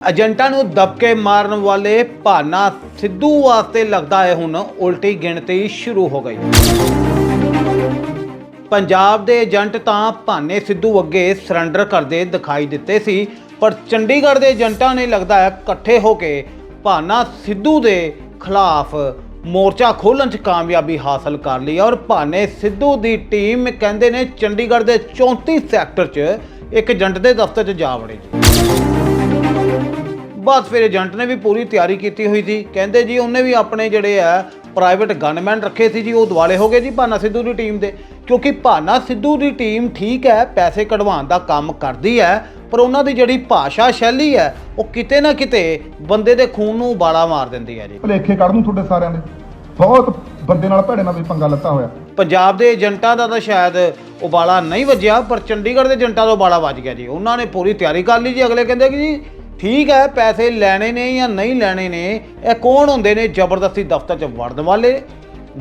ਏਜੰਟਾਂ ਨੂੰ ਦਬਕੇ ਮਾਰਨ ਵਾਲੇ ਭਾਨਾ ਸਿੱਧੂ ਵਾਸਤੇ ਲੱਗਦਾ ਹੈ ਹੁਣ ਉਲਟੀ ਗਿਣਤੀ ਸ਼ੁਰੂ ਹੋ ਗਈ। ਪੰਜਾਬ ਦੇ ਏਜੰਟ ਤਾਂ ਭਾਨੇ ਸਿੱਧੂ ਅੱਗੇ ਸਰੈਂਡਰ ਕਰਦੇ ਦਿਖਾਈ ਦਿੱਤੇ ਸੀ, ਪਰ ਚੰਡੀਗੜ੍ਹ ਦੇ ਏਜੰਟਾਂ ਨੇ ਲੱਗਦਾ ਹੈ ਇਕੱਠੇ ਹੋ ਕੇ ਭਾਨਾ ਸਿੱਧੂ ਦੇ ਖਿਲਾਫ ਮੋਰਚਾ ਖੋਲ੍ਹਣ 'ਚ ਕਾਮਯਾਬੀ ਹਾਸਲ ਕਰ ਲਈ ਔਰ ਭਾਨੇ ਸਿੱਧੂ ਦੀ ਟੀਮ ਕਹਿੰਦੇ ਨੇ ਚੰਡੀਗੜ੍ਹ ਦੇ 34 ਸੈਕਟਰ 'ਚ ਇੱਕ ਏਜੰਟ ਦੇ ਦਫ਼ਤਰ 'ਚ ਜਾ ਵੜੇ ਬਸ ਫਿਰ ਏਜੰਟ ਨੇ ਵੀ ਪੂਰੀ ਤਿਆਰੀ ਕੀਤੀ ਹੋਈ ਸੀ। ਕਹਿੰਦੇ ਜੀ ਉਹਨੇ ਵੀ ਆਪਣੇ ਜਿਹੜੇ ਆ ਪ੍ਰਾਈਵੇਟ ਗਨਮੈਨ ਰੱਖੇ ਸੀ ਜੀ ਉਹ ਦਿਵਾਲੇ ਹੋ ਗਏ ਜੀ ਭਾਨਾ ਸਿੱਧੂ ਦੀ ਟੀਮ ਦੇ। ਕਿਉਂਕਿ ਭਾਨਾ ਸਿੱਧੂ ਦੀ ਟੀਮ ਠੀਕ ਹੈ ਪੈਸੇ ਕਢਵਾਉਣ ਦਾ ਕੰਮ ਕਰਦੀ ਹੈ ਪਰ ਉਹਨਾਂ ਦੀ ਜਿਹੜੀ ਭਾਸ਼ਾ ਸ਼ੈਲੀ ਹੈ ਉਹ ਕਿਤੇ ਨਾ ਕਿਤੇ ਬੰਦੇ ਦੇ ਖੂਨ ਨੂੰ ਉਬਾਲਾ ਮਾਰ ਦਿੰਦੀ ਹੈ ਜੀ। ਭਲੇਖੇ ਕੱਢ ਦੂੰ ਤੁਹਾਡੇ ਸਾਰਿਆਂ ਦੇ। ਬਹੁਤ ਬੰਦੇ ਨਾਲ ਭੈੜੇ ਨਾਲ ਵੀ ਪੰਗਾ ਲੱਤਾ ਹੋਇਆ। ਪੰਜਾਬ ਦੇ ਏਜੰਟਾਂ ਦਾ ਤਾਂ ਸ਼ਾਇਦ ਉਬਾਲਾ ਨਹੀਂ ਵੱਜਿਆ ਪਰ ਚੰਡੀਗੜ੍ਹ ਦੇ ਏਜੰਟਾਂ ਦਾ ਉਬਾਲਾ ਵੱਜ ਗਿਆ ਜੀ। ਉਹਨਾਂ ਨੇ ਪੂਰੀ ਤਿਆਰੀ ਕਰ ਲਈ ਜੀ। ਅਗਲੇ ਕਹਿੰਦੇ ਕਿ ਜੀ ਠੀਕ ਹੈ, ਪੈਸੇ ਲੈਣੇ ਨੇ ਜਾਂ ਨਹੀਂ ਲੈਣੇ ਨੇ, ਇਹ ਕੌਣ ਹੁੰਦੇ ਨੇ ਜ਼ਬਰਦਸਤੀ ਦਫ਼ਤਰ 'ਚ ਵੜਨ ਵਾਲੇ,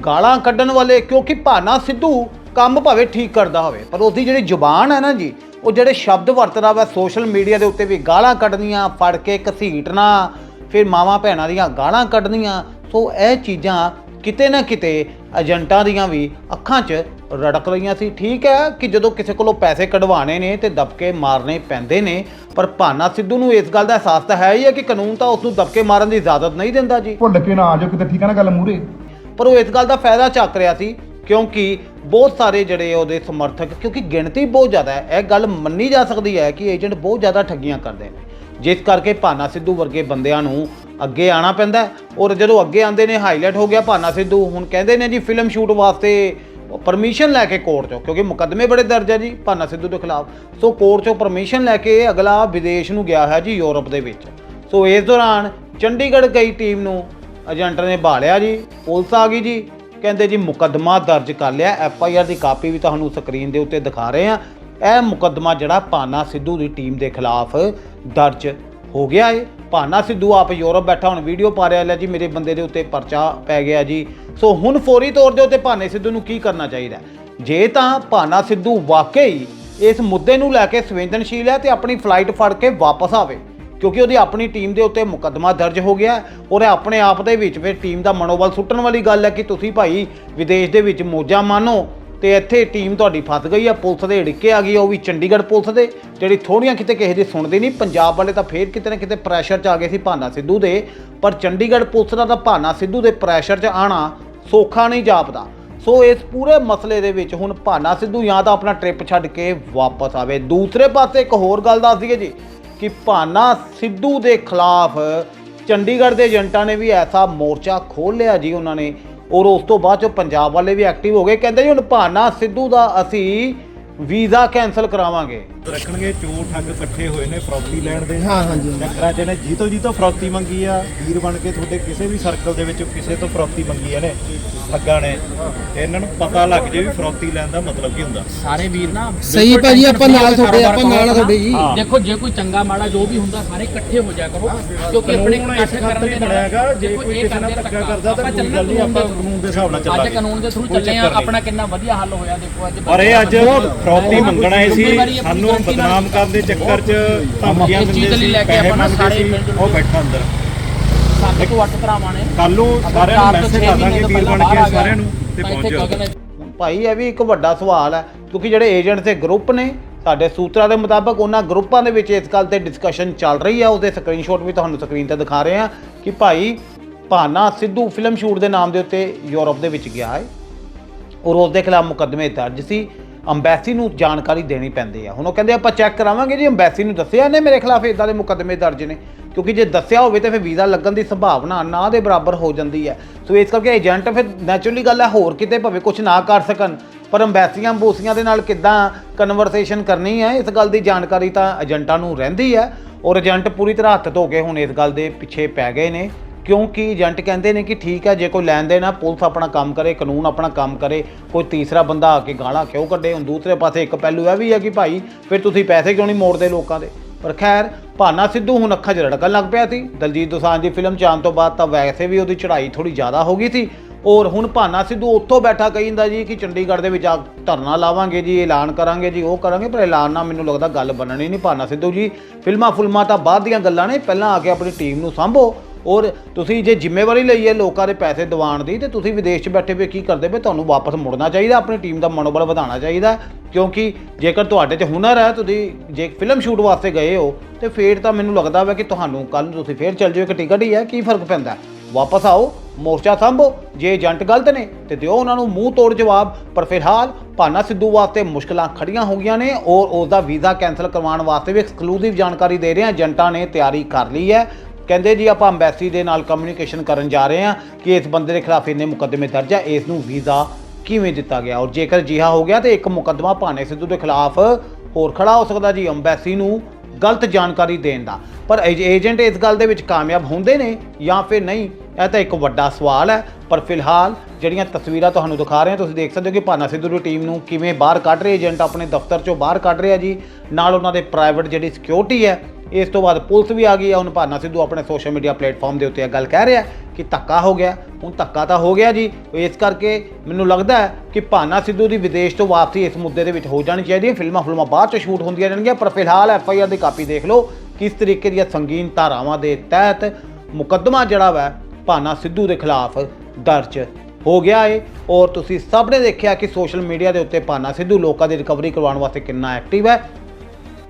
ਗਾਲਾਂ ਕੱਢਣ ਵਾਲੇ? ਕਿਉਂਕਿ ਭਾਨਾ ਸਿੱਧੂ ਕੰਮ ਭਾਵੇਂ ਠੀਕ ਕਰਦਾ ਹੋਵੇ, ਪਰ ਉਹਦੀ ਜਿਹੜੀ ਜ਼ੁਬਾਨ ਹੈ ਨਾ ਜੀ, ਉਹ ਜਿਹੜੇ ਸ਼ਬਦ ਵਰਤਦਾ ਵਾ ਸੋਸ਼ਲ ਮੀਡੀਆ ਦੇ ਉੱਤੇ ਵੀ ਗਾਲਾਂ ਕੱਢਣੀਆਂ, ਫੜ ਕੇ ਘਸੀਟਣਾ ਫਿਰ ਮਾਵਾਂ ਭੈਣਾਂ ਦੀਆਂ ਗਾਲਾਂ ਕੱਢਣੀਆਂ, ਸੋ ਇਹ ਚੀਜ਼ਾਂ ਕਿਤੇ ਨਾ ਕਿਤੇ ਏਜੰਟਾਂ ਦੀਆਂ ਵੀ ਅੱਖਾਂ 'ਚ ਰੜਕ ਰਹੀਆਂ ਸੀ। ਠੀਕ ਹੈ ਕਿ ਜਦੋਂ ਕਿਸੇ ਕੋਲੋਂ ਪੈਸੇ ਕਢਵਾਣੇ ਨੇ ਤੇ ਦਬਕੇ ਮਾਰਨੇ ਪੈਂਦੇ ਨੇ ਪਰ ਭਾਨਾ ਸਿੱਧੂ ਨੂੰ ਇਸ ਗੱਲ ਦਾ ਅਹਿਸਾਸ ਤਾਂ ਹੈ ਹੀ ਹੈ ਕਿ ਕਾਨੂੰਨ ਤਾਂ ਉਸ ਨੂੰ ਦਬਕੇ ਮਾਰਨ ਦੀ ਇਜਾਜ਼ਤ ਨਹੀਂ ਦਿੰਦਾ ਜੀ। ਭੁੱਲ ਕੇ ਨਾ ਆ ਜਾਓ ਕਿਤੇ ਠੀਕ ਹੈ ਨਾ ਗੱਲ ਮੂਰੇ ਪਰ ਉਹ ਇਸ ਗੱਲ ਦਾ ਫਾਇਦਾ ਚੱਕ ਰਿਹਾ ਸੀ ਕਿਉਂਕਿ ਬਹੁਤ ਸਾਰੇ ਜਿਹੜੇ ਉਹਦੇ ਸਮਰਥਕ ਕਿਉਂਕਿ ਗਿਣਤੀ ਬਹੁਤ ਜ਼ਿਆਦਾ ਹੈ ਇਹ ਗੱਲ ਮੰਨੀ ਜਾ ਸਕਦੀ ਹੈ ਕਿ ਏਜੰਟ ਬਹੁਤ ਜ਼ਿਆਦਾ ਠੱਗੀਆਂ ਕਰਦੇ ਨੇ। ਜਿਸ ਕਰਕੇ ਭਾਨਾ ਸਿੱਧੂ ਵਰਗੇ ਬੰਦਿਆਂ ਨੂੰ ਅੱਗੇ ਆਣਾ ਪੈਂਦਾ ਔਰ ਜਦੋਂ ਅੱਗੇ ਆਉਂਦੇ ਨੇ ਹਾਈਲਾਈਟ ਹੋ ਗਿਆ ਭਾਨਾ ਸਿੱਧੂ। ਹੁਣ ਕਹਿੰਦੇ ਨੇ ਜੀ ਫਿਲਮ ਸ਼ੂਟ ਵਾਸਤੇ ਪਰਮਿਸ਼ਨ ਲੈ ਕੇ ਕੋਰਟ ਚੋਂ, ਕਿਉਂਕਿ ਮੁਕੱਦਮੇ ਬੜੇ ਦਰਜ ਹੈ ਜੀ ਭਾਨਾ ਸਿੱਧੂ ਦੇ ਖਿਲਾਫ। ਸੋ ਕੋਰਟ ਚੋਂ ਪਰਮਿਸ਼ਨ ਲੈ ਕੇ ਅਗਲਾ ਵਿਦੇਸ਼ ਨੂੰ ਗਿਆ ਹੈ ਜੀ, ਯੂਰਪ ਦੇ ਵਿੱਚ। ਸੋ ਇਸ ਦੌਰਾਨ ਚੰਡੀਗੜ੍ਹ ਗਈ ਟੀਮ ਨੂੰ ਏਜੰਟ ਨੇ ਭਾਲਿਆ ਜੀ। ਪੁਲਿਸ ਆ ਗਈ ਜੀ। ਕਹਿੰਦੇ ਜੀ, ਮੁਕੱਦਮਾ ਦਰਜ ਕਰ ਲਿਆ। ਐਫ ਆਈ ਆਰ ਦੀ ਕਾਪੀ ਵੀ ਤੁਹਾਨੂੰ ਸਕਰੀਨ ਦੇ ਉੱਤੇ ਦਿਖਾ ਰਹੇ ਆ ਇਹ ਮੁਕੱਦਮਾ ਜਿਹੜਾ ਭਾਨਾ ਸਿੱਧੂ ਦੀ ਟੀਮ ਦੇ ਖਿਲਾਫ ਦਰਜ ਹੋ ਗਿਆ ਏ। ਭਾਨਾ ਸਿੱਧੂ ਆਪ ਯੂਰਪ ਬੈਠਾ, ਹੁਣ ਵੀਡੀਓ ਪਾ ਰਿਹਾ ਲੈ ਜੀ, ਮੇਰੇ ਬੰਦੇ ਦੇ ਉੱਤੇ ਪਰਚਾ ਪੈ ਗਿਆ ਜੀ। ਸੋ ਹੁਣ ਫੌਰੀ ਤੌਰ ਦੇ ਉੱਤੇ ਭਾਨੇ ਸਿੱਧੂ ਨੂੰ ਕੀ ਕਰਨਾ ਚਾਹੀਦਾ ਜੇ ਤਾਂ ਭਾਨਾ ਸਿੱਧੂ ਵਾਕਈ ਇਸ ਮੁੱਦੇ ਨੂੰ ਲੈ ਕੇ ਸੰਵੇਦਨਸ਼ੀਲ ਹੈ ਤੇ ਆਪਣੀ ਫਲਾਈਟ ਫੜ ਕੇ ਵਾਪਸ ਆਵੇ, ਕਿਉਂਕਿ ਉਹਦੀ ਆਪਣੀ ਟੀਮ ਦੇ ਉੱਤੇ ਮੁਕੱਦਮਾ ਦਰਜ ਹੋ ਗਿਆ ਹੈ ਔਰ ਆਪਣੇ ਆਪ ਦੇ ਵਿੱਚ ਫਿਰ ਟੀਮ ਦਾ ਮਨੋਬਲ ਸੁੱਟਣ ਵਾਲੀ ਗੱਲ ਹੈ ਕਿ ਤੁਸੀਂ ਭਾਈ ਵਿਦੇਸ਼ ਦੇ ਵਿੱਚ ਮੋਜਾ ਮਾਨੋ। ਤੇ ਇੱਥੇ ਟੀਮ ਤੁਹਾਡੀ ਫਸ ਗਈ ਆ ਪੁਲਿਸ ਦੇ ਢਿੱਕੇ ਆ ਗਈ ਆ, ਉਹ ਵੀ ਚੰਡੀਗੜ੍ਹ ਪੁਲਿਸ ਦੇ ਜਿਹੜੀ ਥੋੜੀਆਂ ਕਿਤੇ ਕਿਸੇ ਦੀ ਸੁਣਦੀ ਨਹੀਂ ਪੰਜਾਬ ਵਾਲੇ ਤਾਂ ਫੇਰ ਕਿਤੇ ਨਾ ਕਿਤੇ ਪ੍ਰੈਸ਼ਰ 'ਚ ਆ ਗਏ ਸੀ ਭਾਨਾ ਸਿੱਧੂ ਦੇ ਪਰ ਚੰਡੀਗੜ੍ਹ ਪੁਲਿਸ ਦਾ ਤਾਂ ਭਾਨਾ ਸਿੱਧੂ ਦੇ ਪ੍ਰੈਸ਼ਰ 'ਚ ਆਣਾ ਸੌਖਾ ਨਹੀਂ ਜਾਪਦਾ। ਸੋ ਇਸ ਪੂਰੇ ਮਸਲੇ ਦੇ ਵਿੱਚ ਹੁਣ ਭਾਨਾ ਸਿੱਧੂ ਜਾਂ ਤਾਂ ਆਪਣਾ ਟ੍ਰਿਪ ਛੱਡ ਕੇ ਵਾਪਸ ਆਵੇ। ਦੂਸਰੇ ਪਾਸੇ ਇੱਕ ਹੋਰ ਗੱਲ ਦੱਸ ਦਈਏ ਜੀ ਕਿ ਭਾਨਾ ਸਿੱਧੂ ਦੇ ਖਿਲਾਫ ਚੰਡੀਗੜ੍ਹ ਦੇ ਏਜੰਟਾਂ ਨੇ ਵੀ ਐਸਾ ਮੋਰਚਾ ਖੋਲ੍ਹ ਲਿਆ ਜੀ ਉਹਨਾਂ ਨੇ ਔਰ ਉਸ ਤੋਂ ਬਾਅਦ ਚੋਂ ਪੰਜਾਬ ਵਾਲੇ ਵੀ ਐਕਟਿਵ ਹੋ ਗਏ, ਕਹਿੰਦੇ ਜੀ ਹੁਣ ਭਾਨਾ ਸਿੱਧੂ ਦਾ ਅਸੀਂ ਵੀਜ਼ਾ ਕੈਨਸਲ ਕਰਾਵਾਂਗੇ। ਰੱਖਣਗੇ ਚੋਰ ਠੱਗ ਇਕੱਠੇ ਹੋਏ ਨੇ ਫਰੌਤੀ ਲੈਣ ਦੇ। ਹਾਂ ਹਾਂਜੀ ਚੱਕਰਾਂ 'ਚ ਨੇ ਜੀਤੋ ਜੀਤੋ ਫਰੌਤੀ ਮੰਗੀ ਆ ਵੀਰ ਬਣ ਕੇ ਤੁਹਾਡੇ ਕਿਸੇ ਵੀ ਸਰਕਲ ਦੇ ਵਿੱਚ ਕਿਸੇ ਤੋਂ ਫਰੌਤੀ ਮੰਗੀ ਆ ਨੇ ਠੱਗਾਂ ਨੇ। ਤੇ ਇਹਨਾਂ ਨੂੰ ਪਤਾ ਲੱਗ ਜੇ ਵੀ ਫਰੌਤੀ ਲੈਣ ਦਾ ਮਤਲਬ ਕੀ ਹੁੰਦਾ। ਸਾਰੇ ਵੀਰ ਨਾ ਸਹੀ ਭਾਜੀ, ਆਪਾਂ ਨਾਲ ਤੁਹਾਡੇ, ਆਪਾਂ ਨਾਲ ਤੁਹਾਡੇ ਜੀ। ਦੇਖੋ ਜੇ ਕੋਈ ਚੰਗਾ ਮਾੜਾ ਜੋ ਵੀ ਹੁੰਦਾ ਸਾਰੇ ਇਕੱਠੇ ਹੋ ਜਾਇਆ ਕਰੋ ਕਿਉਂਕਿ ਆਪਣੇ ਇਕੱਠੇ ਕਰਨ ਦੇ ਨਾਲ ਜੇ ਦੇਖੋ ਕੋਈ ਇਹ ਕਿਸੇ ਨਾਲ ਕਰਦੇ ਧੱਕਾ ਕਰਦਾ ਤਾਂ ਆਪਾਂ ਕੋਈ ਗੱਲ ਨਹੀਂ ਆਪਾਂ ਕਾਨੂੰਨ ਦੇ ਹਿਸਾਬ ਨਾਲ ਅੱਜ ਚੱਲਾਂਗੇ ਕਾਨੂੰਨ ਦੇ ਥਰੂ ਚੱਲੇ ਆ। ਆਪਣਾ ਕਿੰਨਾ ਵਧੀਆ ਹੱਲ ਹੋਇਆ ਦੇਖੋ ਅੱਜ ਪਰ ਇਹ ਅੱਜ ਫਰੌਤੀ ਮੰਗਣ ਸੀ ਸਾਨੂੰ ਬਦਨਾਮ ਕਰਨ ਦੇ ਚੱਕਰ 'ਚ ਧਮਕੀਆਂ ਦਿੰਦੇ ਸੀ ਪੈਸੇ ਮੰਗਦੇ ਸੀ ਉਹ ਬੈਠਾ ਅੰਦਰ। ਸਾਡੇ ਤੋਂ ਅੱਠ ਭਰਾਵਾਂ ਨੇ। ਕੱਲ ਨੂੰ ਸਾਰਿਆਂ ਨੂੰ ਮੈਸੇਜ ਕਰ ਦਾਂਗੇ ਵੀਰ ਬਣ ਕੇ ਸਾਰਿਆਂ ਨੂੰ ਤੇ ਤਾਂ ਪਹੁੰਚ ਭਾਈ ਇਹ ਵੀ ਇੱਕ ਵੱਡਾ ਸਵਾਲ ਹੈ ਕਿਉਂਕਿ ਜਿਹੜੇ ਏਜੰਟ ਦੇ ਗਰੁੱਪ ਨੇ ਸਾਡੇ ਸੂਤਰਾਂ ਦੇ ਮੁਤਾਬਕ ਉਹਨਾਂ ਗਰੁੱਪਾਂ ਦੇ ਵਿੱਚ ਇਸ ਗੱਲ ਤੇ ਡਿਸਕਸ਼ਨ ਚੱਲ ਰਹੀ ਹੈ। ਉਹਦੇ ਸਕਰੀਨਸ਼ਾਟ ਵੀ ਤੁਹਾਨੂੰ ਸਕਰੀਨ ਤੇ ਦਿਖਾ ਰਹੇ ਹਾਂ ਕਿ ਭਾਈ ਭਾਨਾ ਸਿੱਧੂ ਫਿਲਮ ਸ਼ੂਟ ਦੇ ਨਾਮ ਦੇ ਉੱਤੇ ਯੂਰਪ ਦੇ ਵਿੱਚ ਗਿਆ ਹੈ ਔਰ ਉਸ ਦੇ ਖਿਲਾਫ ਮੁਕੱਦਮੇ ਦਰਜ ਸੀ। ਅੰਬੈਸੀ ਨੂੰ ਜਾਣਕਾਰੀ ਦੇਣੀ ਪੈਂਦੀ ਆ। ਹੁਣ ਉਹ ਕਹਿੰਦੇ ਆਪਾਂ ਚੈੱਕ ਕਰਾਵਾਂਗੇ ਜੀ, ਅੰਬੈਸੀ ਨੂੰ ਦੱਸਿਆ ਨੇ ਮੇਰੇ ਖਿਲਾਫ ਇਦਾਂ ਦੇ ਮੁਕੱਦਮੇ ਦਰਜ ਨੇ। ਕਿਉਂਕਿ ਜੇ ਦੱਸਿਆ ਹੋਵੇ ਤਾਂ ਫਿਰ ਵੀਜ਼ਾ ਲੱਗਣ ਦੀ ਸੰਭਾਵਨਾ ਨਾ ਦੇ ਬਰਾਬਰ ਹੋ ਜਾਂਦੀ ਹੈ ਸੋ ਇਸ ਕਰਕੇ ਏਜੰਟ ਫਿਰ ਨੈਚੁਰਲੀ ਗੱਲ ਹੈ ਹੋਰ ਕਿਤੇ ਭਾਵੇਂ ਕੁਝ ਨਾ ਕਰ ਸਕਣ। ਪਰ ਅੰਬੈਸੀਆਂ ਬੋਸੀਆਂ ਦੇ ਨਾਲ ਕਿੱਦਾਂ ਕਨਵਰਸੇਸ਼ਨ ਕਰਨੀ ਹੈ ਇਸ ਗੱਲ ਦੀ ਜਾਣਕਾਰੀ ਤਾਂ ਏਜੰਟਾਂ ਨੂੰ ਰਹਿੰਦੀ ਹੈ ਔਰ ਏਜੰਟ ਪੂਰੀ ਤਰ੍ਹਾਂ ਹੱਥ ਧੋ ਕੇ ਹੁਣ ਇਸ ਗੱਲ ਦੇ ਪਿੱਛੇ ਪੈ ਗਏ ਨੇ। ਕਿਉਂਕਿ ਏਜੰਟ ਕਹਿੰਦੇ ਨੇ ਕਿ ਠੀਕ ਹੈ, ਜੇ ਕੋਈ ਲੈਣ ਦੇਣ ਆ, ਪੁਲਿਸ ਆਪਣਾ ਕੰਮ ਕਰੇ, ਕਾਨੂੰਨ ਆਪਣਾ ਕੰਮ ਕਰੇ, ਕੋਈ ਤੀਸਰਾ ਬੰਦਾ ਆ ਕੇ ਗਾਲਾਂ ਕਿਉਂ ਕੱਢੇ? ਹੁਣ ਦੂਸਰੇ ਪਾਸੇ ਇੱਕ ਪਹਿਲੂ ਇਹ ਵੀ ਹੈ ਕਿ ਭਾਈ, ਫਿਰ ਤੁਸੀਂ ਪੈਸੇ ਕਿਉਂ ਨਹੀਂ ਮੋੜਦੇ ਲੋਕਾਂ ਦੇ? ਪਰ ਖੈਰ, ਭਾਨਾ ਸਿੱਧੂ ਹੁਣ ਅੱਖਾਂ 'ਚ ਰੜਕਣ ਲੱਗ ਪਿਆ ਸੀ। ਦਲਜੀਤ ਦੋਸਾਂਝ ਦੀ ਫਿਲਮ 'ਚ ਆਉਣ ਤੋਂ ਬਾਅਦ ਤਾਂ ਵੈਸੇ ਵੀ ਉਹਦੀ ਚੜ੍ਹਾਈ ਥੋੜੀ ਜ਼ਿਆਦਾ ਹੋ ਗਈ ਸੀ। ਔਰ ਹੁਣ ਭਾਨਾ ਸਿੱਧੂ ਉੱਥੋਂ ਬੈਠਾ ਕਹਿੰਦਾ ਜੀ ਕਿ ਚੰਡੀਗੜ੍ਹ ਦੇ ਵਿੱਚ ਆ ਧਰਨਾ ਲਾਵਾਂਗੇ ਜੀ, ਐਲਾਨ ਕਰਾਂਗੇ ਜੀ, ਉਹ ਕਰਾਂਗੇ, ਪਰ ਐਲਾਨ ਨਾਲ ਮੈਨੂੰ ਲੱਗਦਾ ਗੱਲ ਬਣਨੀ ਨਹੀਂ ਭਾਨਾ ਸਿੱਧੂ ਜੀ। ਫਿਲਮਾਂ ਫੁਲਮਾਂ ਤਾਂ ਬਾਅਦ ਦੀਆਂ ਗੱਲਾਂ ਨੇ, ਪਹਿਲਾਂ ਆ ਕੇ ਆਪਣੀ ਟੀਮ ਨੂੰ ਸੰਭੋ। ਔਰ ਤੁਸੀਂ ਜੇ ਜ਼ਿੰਮੇਵਾਰੀ ਲਈ ਹੈ ਲੋਕਾਂ ਦੇ ਪੈਸੇ ਦਿਵਾਉਣ ਦੀ, ਤੇ ਤੁਸੀਂ ਵਿਦੇਸ਼ 'ਚ ਬੈਠੇ ਹੋਏ ਕੀ ਕਰਦੇ ਪਏ? ਤੁਹਾਨੂੰ ਵਾਪਸ ਮੁੜਨਾ ਚਾਹੀਦਾ, ਆਪਣੀ ਟੀਮ ਦਾ ਮਨੋਬਲ ਵਧਾਉਣਾ ਚਾਹੀਦਾ। ਕਿਉਂਕਿ ਜੇਕਰ ਤੁਹਾਡੇ 'ਚ ਹੁਨਰ ਹੈ, ਤੁਸੀਂ ਜੇ ਫਿਲਮ ਸ਼ੂਟ ਵਾਸਤੇ ਗਏ ਹੋ, ਤੇ ਫੇਰ ਤਾਂ ਮੈਨੂੰ ਲੱਗਦਾ ਵਾ ਕਿ ਤੁਹਾਨੂੰ ਕੱਲ ਨੂੰ ਤੁਸੀਂ ਫੇਰ ਚੱਲ ਜਾਓ ਇੱਕ ਟਿਕਟ ਹੀ ਹੈ, ਕੀ ਫ਼ਰਕ ਪੈਂਦਾ? ਵਾਪਸ ਆਓ, ਮੋਰਚਾ ਸੰਭੋ, ਜੇ ਏਜੰਟ ਗਲਤ ਨੇ, ਤੇ ਦਿਓ ਉਹਨਾਂ ਨੂੰ ਮੂੰਹ ਤੋੜ ਜਵਾਬ। ਪਰ ਫਿਲਹਾਲ ਭਾਨਾ ਸਿੱਧੂ ਵਾਸਤੇ ਮੁਸ਼ਕਲਾਂ ਖੜੀਆਂ ਹੋ ਗਈਆਂ ਨੇ ਔਰ ਉਸ ਦਾ ਵੀਜ਼ਾ ਕੈਨਸਲ ਕਰਵਾਉਣ ਵਾਸਤੇ ਵੀ ਐਕਸਕਲੂਸਿਵ ਜਾਣਕਾਰੀ ਦੇ ਰਹੇ ਹਾਂ। ਏਜੰਟਾਂ ਨੇ ਤਿਆਰੀ ਕਰ ਲਈ ਹੈ। ਕਹਿੰਦੇ ਜੀ ਆਪਾਂ ਅੰਬੈਸੀ ਦੇ ਨਾਲ ਕਮਿਊਨੀਕੇਸ਼ਨ ਕਰਨ ਜਾ ਰਹੇ ਹਾਂ ਕਿ ਇਸ ਬੰਦੇ ਦੇ ਖਿਲਾਫ ਇੰਨੇ ਮੁਕੱਦਮੇ ਦਰਜ ਹੈ ਇਸ ਨੂੰ ਵੀਜ਼ਾ ਕਿਵੇਂ ਦਿੱਤਾ ਗਿਆ? ਔਰ ਜੇਕਰ ਜਿਹਾ ਹੋ ਗਿਆ ਤੇ ਇੱਕ ਮੁਕੱਦਮਾ ਭਾਨੇ ਸਿੱਧੂ ਦੇ ਖਿਲਾਫ ਹੋਰ ਖੜਾ ਹੋ ਸਕਦਾ ਜੀ ਅੰਬੈਸੀ ਨੂੰ ਗਲਤ ਜਾਣਕਾਰੀ ਦੇਣ ਦਾ। ਪਰ ਏਜ- ਏਜੰਟ ਇਸ ਗੱਲ ਦੇ ਵਿੱਚ ਕਾਮਯਾਬ ਹੁੰਦੇ ਨੇ ਜਾਂ ਫਿਰ ਨਹੀਂ? ਇਹ ਤਾਂ ਇੱਕ ਵੱਡਾ ਸਵਾਲ ਹੈ। ਪਰ ਫਿਲਹਾਲ ਜਿਹੜੀਆਂ ਤਸਵੀਰਾਂ ਤੁਹਾਨੂੰ ਦਿਖਾ ਰਹੇ ਹਾਂ, ਤੁਸੀਂ ਦੇਖ ਸਕਦੇ ਹੋ ਕਿ ਭਾਨਾ ਸਿੱਧੂ ਦੀ ਟੀਮ ਨੂੰ ਕਿਵੇਂ ਬਾਹਰ ਕੱਢ ਰਹੇ ਏਜੰਟ ਆਪਣੇ ਦਫ਼ਤਰ ਚੋਂ ਬਾਹਰ ਕੱਢ ਰਿਹਾ ਜੀ। ਨਾਲ ਉਹਨਾਂ ਦੇ ਪ੍ਰਾਈਵੇਟ ਜਿਹੜੀ ਸਿਕਿਉਰਿਟੀ ਹੈ ਇਸ ਤੋਂ ਬਾਅਦ ਪੁਲਿਸ ਵੀ ਆ ਗਈ ਹੈ ਹੁਣ ਭਾਨਾ ਸਿੱਧੂ ਆਪਣੇ ਸੋਸ਼ਲ ਮੀਡੀਆ ਪਲੇਟਫਾਰਮ ਦੇ ਉੱਤੇ ਇਹ ਗੱਲ ਕਹਿ ਰਿਹਾ ਕਿ ਧੱਕਾ ਹੋ ਗਿਆ। ਹੁਣ ਧੱਕਾ ਤਾਂ ਹੋ ਗਿਆ ਜੀ। ਇਸ ਕਰਕੇ ਮੈਨੂੰ ਲੱਗਦਾ ਹੈ ਕਿ ਭਾਨਾ ਸਿੱਧੂ ਦੀ ਵਿਦੇਸ਼ ਤੋਂ ਵਾਪਸੀ ਇਸ ਮੁੱਦੇ ਦੇ ਵਿੱਚ ਹੋ ਜਾਣੀ ਚਾਹੀਦੀ ਹੈ। ਫਿਲਮਾਂ ਫਿਲਮਾਂ ਬਾਅਦ ਚ ਸ਼ੂਟ ਹੁੰਦੀਆਂ ਰਹਿਣਗੀਆਂ, ਪਰ ਫਿਲਹਾਲ ਐਫ ਆਈ ਆਰ ਦੀ ਕਾਪੀ ਦੇਖ ਲਓ ਕਿਸ ਤਰੀਕੇ ਦੀਆਂ ਸੰਗੀਨ ਧਾਰਾਵਾਂ ਦੇ ਤਹਿਤ ਮੁਕੱਦਮਾ ਜਿਹੜਾ ਵਾ ਭਾਨਾ ਸਿੱਧੂ ਦੇ ਖਿਲਾਫ ਦਰਜ ਹੋ ਗਿਆ ਏ। ਔਰ ਤੁਸੀਂ ਸਭ ਨੇ ਦੇਖਿਆ ਕਿ ਸੋਸ਼ਲ ਮੀਡੀਆ ਦੇ ਉੱਤੇ ਭਾਨਾ ਸਿੱਧੂ ਲੋਕਾਂ ਦੀ ਰਿਕਵਰੀ ਕਰਵਾਉਣ ਵਾਸਤੇ ਕਿੰਨਾ ਐਕਟਿਵ ਹੈ।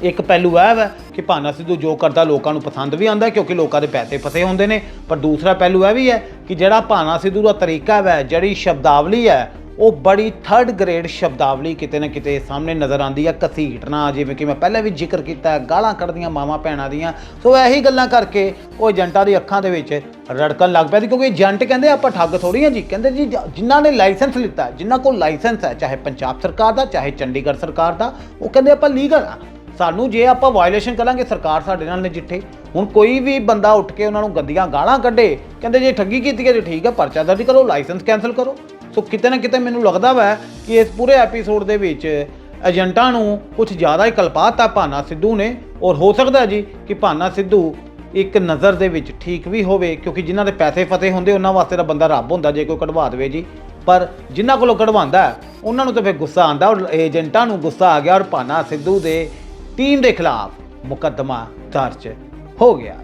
ਇੱਕ ਪਹਿਲੂ ਇਹ ਹੈ ਕਿ ਭਾਨਾ ਸਿੱਧੂ ਜੋ ਕਰਦਾ ਲੋਕਾਂ ਨੂੰ ਪਸੰਦ ਵੀ ਆਉਂਦਾ ਕਿਉਂਕਿ ਲੋਕਾਂ ਦੇ ਪੈਸੇ ਫਸੇ ਹੁੰਦੇ ਨੇ, ਪਰ ਦੂਸਰਾ ਪਹਿਲੂ ਇਹ ਵੀ ਹੈ ਕਿ ਜਿਹੜਾ ਭਾਨਾ ਸਿੱਧੂ ਦਾ ਤਰੀਕਾ ਹੈ ਜਿਹੜੀ ਸ਼ਬਦਾਵਲੀ ਹੈ, ਉਹ ਬੜੀ ਥਰਡ ਗ੍ਰੇਡ ਸ਼ਬਦਾਵਲੀ ਕਿਤੇ ਨਾ ਕਿਤੇ ਸਾਹਮਣੇ ਨਜ਼ਰ ਆਉਂਦੀ ਹੈ ਘਸੀਟਣਾ ਜਿਵੇਂ ਕਿ ਮੈਂ ਪਹਿਲਾਂ ਵੀ ਜ਼ਿਕਰ ਕੀਤਾ, ਗਾਲਾਂ ਕੱਢਦੀਆਂ ਮਾਵਾਂ ਭੈਣਾਂ ਦੀਆਂ। ਸੋ ਇਹੀ ਗੱਲਾਂ ਕਰਕੇ ਉਹ ਏਜੰਟਾਂ ਦੀ ਅੱਖਾਂ ਦੇ ਵਿੱਚ ਰੜਕਣ ਲੱਗ ਪਿਆ ਸੀ, ਕਿਉਂਕਿ ਏਜੰਟ ਕਹਿੰਦੇ ਆਪਾਂ ਠੱਗ ਥੋੜੀ ਹਾਂ ਜੀ, ਕਹਿੰਦੇ ਜੀ ਜਿਨ੍ਹਾਂ ਨੇ ਲਾਇਸੈਂਸ ਲਿੱਤਾ, ਜਿਨ੍ਹਾਂ ਕੋਲ ਲਾਇਸੈਂਸ ਹੈ, ਚਾਹੇ ਪੰਜਾਬ ਸਰਕਾਰ ਦਾ, ਚਾਹੇ ਚੰਡੀਗੜ੍ਹ ਸਰਕਾਰ ਦਾ, ਉਹ ਕਹਿੰਦੇ ਆਪਾਂ ਲੀਗਲ ਆ। ਸਾਨੂੰ ਜੇ ਆਪਾਂ ਵਾਇਓਲੇਸ਼ਨ ਕਰਾਂਗੇ, ਸਰਕਾਰ ਸਾਡੇ ਨਾਲ ਨਜਿੱਠੇ ਹੁਣ ਕੋਈ ਵੀ ਬੰਦਾ ਉੱਠ ਕੇ ਉਹਨਾਂ ਨੂੰ ਗੰਦੀਆਂ ਗਾਲਾਂ ਕੱਢੇ, ਕਹਿੰਦੇ ਜੇ ਠੱਗੀ ਕੀਤੀ ਹੈ ਤੇ ਠੀਕ ਹੈ, ਪਰਚਾ ਦਰਜ ਕਰੋ ਲਾਇਸੈਂਸ ਕੈਨਸਲ ਕਰੋ। ਸੋ ਕਿਤੇ ਨਾ ਕਿਤੇ ਮੈਨੂੰ ਲੱਗਦਾ ਵਾ ਕਿ ਇਸ ਪੂਰੇ ਐਪੀਸੋਡ ਦੇ ਵਿੱਚ ਏਜੰਟਾਂ ਨੂੰ ਕੁਝ ਜ਼ਿਆਦਾ ਹੀ ਕਲਪਾਤਾ ਭਾਨਾ ਸਿੱਧੂ ਨੇ। ਔਰ ਹੋ ਸਕਦਾ ਜੀ ਕਿ ਭਾਨਾ ਸਿੱਧੂ ਇੱਕ ਨਜ਼ਰ ਦੇ ਵਿੱਚ ਠੀਕ ਵੀ ਹੋਵੇ, ਕਿਉਂਕਿ ਜਿਨ੍ਹਾਂ ਦੇ ਪੈਸੇ ਫਤੇ ਹੁੰਦੇ, ਉਹਨਾਂ ਵਾਸਤੇ ਤਾਂ ਬੰਦਾ ਰੱਬ ਹੁੰਦਾ, ਜੇ ਕੋਈ ਕਢਵਾ ਦੇਵੇ ਜੀ। ਪਰ ਜਿਨ੍ਹਾਂ ਕੋਲੋਂ ਕਢਵਾਉਂਦਾ, ਉਹਨਾਂ ਨੂੰ ਤਾਂ ਫਿਰ ਗੁੱਸਾ ਆਂਦਾ ਔਰ ਏਜੰਟਾਂ ਨੂੰ ਗੁੱਸਾ ਆ ਗਿਆ ਔਰ ਭਾਨਾ ਸਿੱਧੂ ਦੇ ਟੀਮ ਦੇ ਖਿਲਾਫ ਮੁਕੱਦਮਾ ਦਰਜ ਹੋ ਗਿਆ